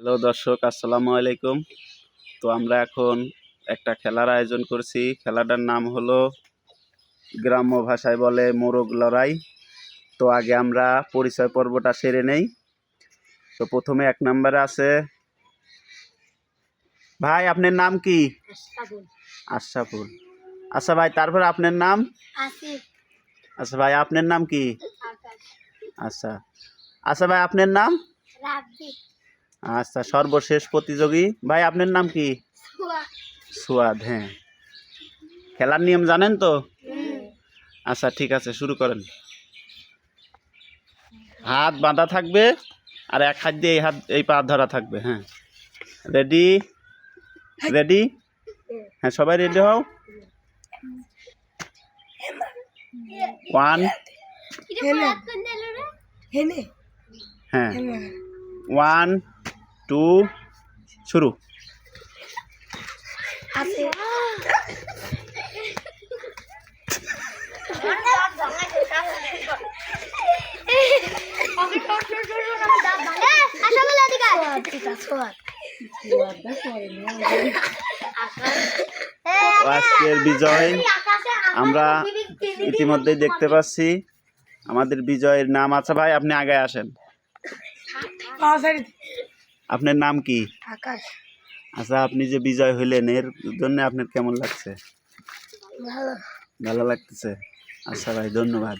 Hello দর্শক আসসালামু আলাইকুম। তো আমরা এখন একটা খেলার আয়োজন করছি। খেলাটার নাম হলো গ্রাম্য ভাষায় বলে মোরগ লড়াই। তো আগে আমরা পরিচয় পর্বটা সেরে নেই। তো প্রথমে এক নম্বরে আছে ভাই আপনার নাম কি? আশরাফুল। আশরাফুল। আচ্ছা ভাই তারপর আপনার নাম? আচ্ছা ভাই আপনার নাম কি? আচ্ছা। আচ্ছা ভাই আপনার নাম? রাব্বি। আচ্ছা সর্বশেষ প্রতিযোগী। ভাই আপনার নাম কি? সুয়াদ। হ্যাঁ। খেলার নিয়ম জানেন তো? আচ্ছা ঠিক আছে শুরু করেন। হাত বাঁধা থাকবে আর এক হাত দিয়ে এই হাত এই পা ধরা থাকবে হ্যাঁ। রেডি রেডি হ্যাঁ সবাই রেডি হও। ওয়ান হ্যাঁ। ওয়ান টু শুরু। আজকের বিজয় আমরা ইতিমধ্যেই দেখতে পাচ্ছি। আমাদের বিজয়ের নাম আছে। ভাই আপনি আগে আসেন। আপনার নাম কি? আকাশ। আচ্ছা আপনি যে বিজয় হইলেন এর জন্য আপনার কেমন লাগছে? ভালো। ভালো লাগতেছে? আচ্ছা ভাই ধন্যবাদ।